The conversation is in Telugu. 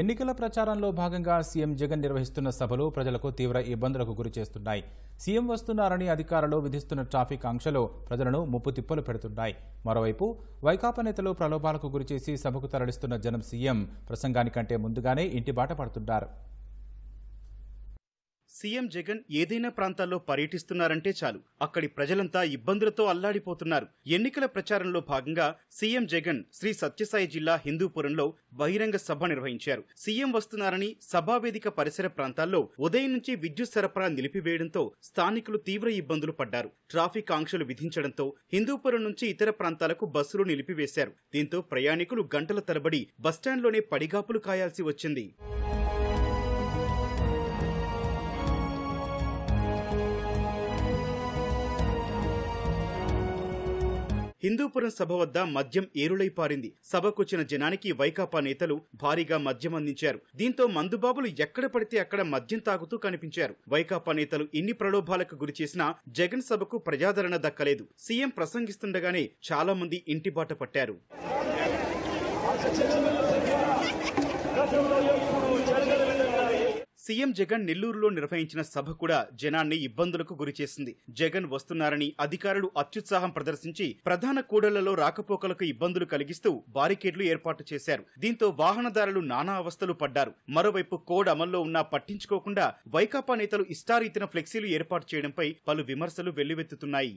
ఎన్నికల ప్రచారంలో భాగంగా సీఎం జగన్ నిర్వహిస్తున్న సభలు ప్రజలకు తీవ్ర ఇబ్బందులకు గురి చేస్తున్నాయి. సీఎం వస్తున్నారని అధికారులు విధిస్తున్న ట్రాఫిక్ ఆంక్షలు ప్రజలను ముప్పు తిప్పలు పెడుతున్నాయి. మరోవైపు వైకాపా నేతలు ప్రలోభాలకు గురిచేసి సభకు తరలిస్తున్న జనం సీఎం ప్రసంగానికంటే ముందుగానే ఇంటి బాట పడుతున్నారు. సీఎం జగన్ ఏదైనా ప్రాంతాల్లో పర్యటిస్తున్నారంటే చాలు. అక్కడి ప్రజలంతా ఇబ్బందులతో అల్లాడిపోతున్నారు. ఎన్నికల ప్రచారంలో భాగంగా సీఎం జగన్ శ్రీ సత్యసాయి జిల్లా హిందూపురంలో బహిరంగ సభ నిర్వహించారు. సీఎం వస్తున్నారని సభావేదిక పరిసర ప్రాంతాల్లో ఉదయం నుంచి విద్యుత్ సరఫరా నిలిపివేయడంతో స్థానికులు తీవ్ర ఇబ్బందులు పడ్డారు. ట్రాఫిక్ ఆంక్షలు విధించడంతో హిందూపురం నుంచి ఇతర ప్రాంతాలకు బస్సులు నిలిపివేశారు. దీంతో ప్రయాణికులు గంటల తరబడి బస్టాండ్లోనే పడిగాపులు కాయాల్సి వచ్చింది. హిందూపురం సభ వద్ద మద్యం ఏరులై పారింది. సభకొచ్చిన జనానికి వైకాపా నేతలు భారీగా మద్యం అందించారు. దీంతో మందుబాబులు ఎక్కడ పడితే అక్కడ మద్యం తాగుతూ కనిపించారు. వైకాపా నేతలు ఇన్ని ప్రలోభాలకు గురి చేసినా జగన్ సభకు ప్రజాదరణ దక్కలేదు. సీఎం ప్రసంగిస్తుండగానే చాలా మంది ఇంటి బాట పట్టారు. సీఎం జగన్ నెల్లూరులో నిర్వహించిన సభ కూడా జనాన్ని ఇబ్బందులకు గురిచేసింది జగన్ వస్తున్నారని అధికారులు అత్యుత్సాహం ప్రదర్శించి ప్రధాన కూడళ్ళలో రాకపోకలకు ఇబ్బందులు కలిగిస్తూ బారికేడ్లు ఏర్పాటు చేశారు. దీంతో వాహనదారులు నానా అవస్థలు పడ్డారు. మరోవైపు కోడ్ అమల్లో ఉన్నా పట్టించుకోకుండా వైకాపా నేతలు ఇష్టారీతిన ఫ్లెక్సీలు ఏర్పాటు చేయడంపై పలు విమర్శలు వెల్లువెత్తుతున్నాయి.